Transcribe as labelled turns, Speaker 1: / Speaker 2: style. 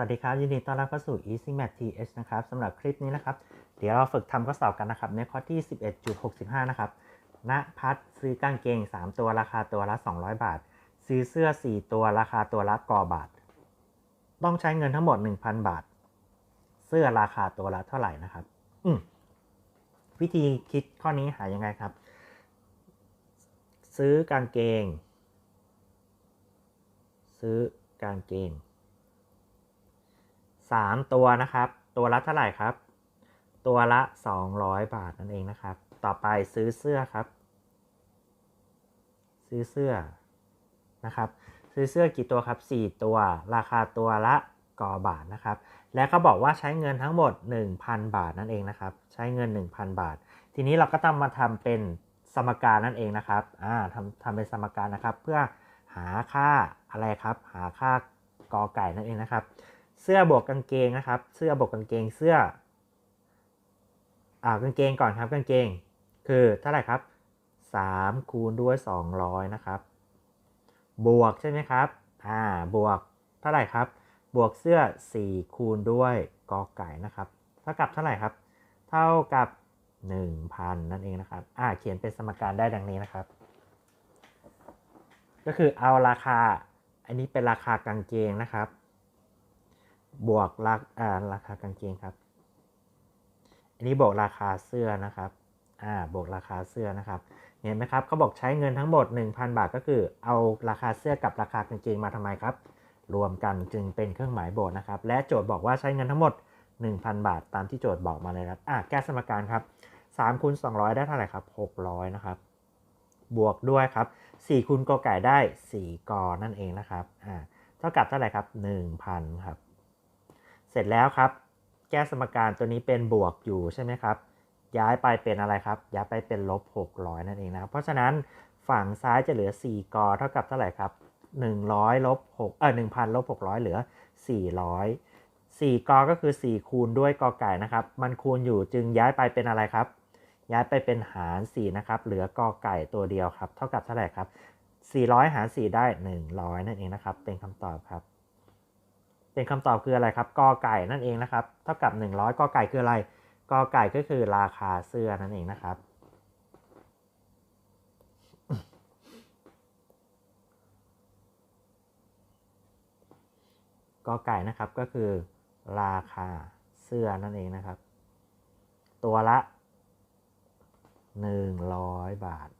Speaker 1: วัสดีครับ ยินดีต้อนรับเข้าสู่ Easy Math TH นะครับสำหรับคลิปนี้นะครับ เดี๋ยวเราฝึกทำข้อสอบกันนะครับ ในข้อที่ 11.65 นะครับณพัดซื้อกางเกง 3 ตัวราคาตัวละ 200 บาท ซื้อเสื้อ 4 ตัวราคาตัวละกอบาท ต้องใช้เงินทั้งหมด 1,000 บาท เสื้อราคาตัวละเท่าไหร่นะครับ อืวิธีคิดข้อนี้หายังไงครับ ซื้อกางเกง ซื้อกางเกง 3 ตัวนะครับ ตัวละเท่าไหร่ครับ ตัวละ 200 บาทนั่นเองนะครับ ต่อไปซื้อเสื้อครับ ซื้อเสื้อนะครับ ซื้อเสื้อกี่ตัวครับ 4 ตัว ราคาตัวละกอบาทนะครับ และเขาบอกว่าใช้เงินทั้งหมด 1,000 บาทนั่นเองนะครับ ใช้เงิน 1,000 บาท ทีนี้เราก็ต้องมาทำเป็นสมการนั่นเองนะครับอ่าทำทำเป็นสมการนะครับ เพื่อหาค่าอะไรครับ หาค่ากอไก่นั่นเองนะครับ เสื้อบวกกางเกงนะครับ เสื้อบวกกางเกง เสื้อ อ่ากางเกงก่อนครับกางเกง คือเท่าไหร่ครับ3คูณด้วย 200 นะครับ บวกใช่ไหมครับ อ่า บวกเท่าไหร่ครับ บวกเสื้อ 4 คูณด้วยกอไก่นะครับ เท่ากับเท่าไหร่ครับ เท่ากับ 1,000 นั่นเองนะครับ อ่า เขียนเป็นสมการได้ดังนี้นะครับ ก็คือเอาราคา อันนี้เป็นราคากางเกงนะครับ บวกราอ่าราคากางเกงครับ อันนี้บวกราคาเสื้อนะครับ อ่า บวกราคาเสื้อนะครับ เห็นไหมครับเขาบอกใช้เงินทั้งหมด 1,000 บาทก็คือเอาราคาเสื้อกับราคากางเกงมาทำไมครับ รวมกันจึงเป็นเครื่องหมายบวกนะครับ และโจทย์บอกว่าใช้เงินทั้งหมด 1,000 บาท ตามที่โจทย์บอกมาเลยครับ อะแก้สมการครับ3คูณ200 ได้เท่าไหร่ครับ 600 นะครับ บวกด้วยครับ4คูณกไก่ได้ 4กอนั่นเองนะครับ อ่า เท่ากับเท่าไหร่ครับ 1,000 ครับ เสร็จแล้วครับ แก้สมการตัวนี้เป็นบวกอยู่ใช่ไหมครับ ย้ายไปเป็นอะไรครับ ย้ายไปเป็นลบ 600 นั่นเองนะครับเพราะฉะนั้นฝั่งซ้ายจะเหลือ 4 กอเท่ากับเท่าไหร่ครับ 100ลบ6เออ1,000ลบ600 เหลือ 400 4กอก็คือ 4 คูณด้วยกอไก่นะครับ มันคูณอยู่จึงย้ายไปเป็นอะไรครับ ย้ายไปเป็นหาร 4 นะครับ เหลือกอไก่ตัวเดียวครับ เท่ากับเท่าไหร่ครับ 400 หาร 4 ได้ 100 นั่นเองนะครับ เป็นคำตอบครับ เป็นคำตอบคืออะไรครับกอไก่นั่นเองนะครับ เท่ากับ 100กอไก่คืออะไรกอไก่ก็คือราคาเสื้อนั่นเองนะครับ กอไก่นะครับก็คือราคาเสื้อนั่นเองนะครับ ตัวละ 100 บาทครับ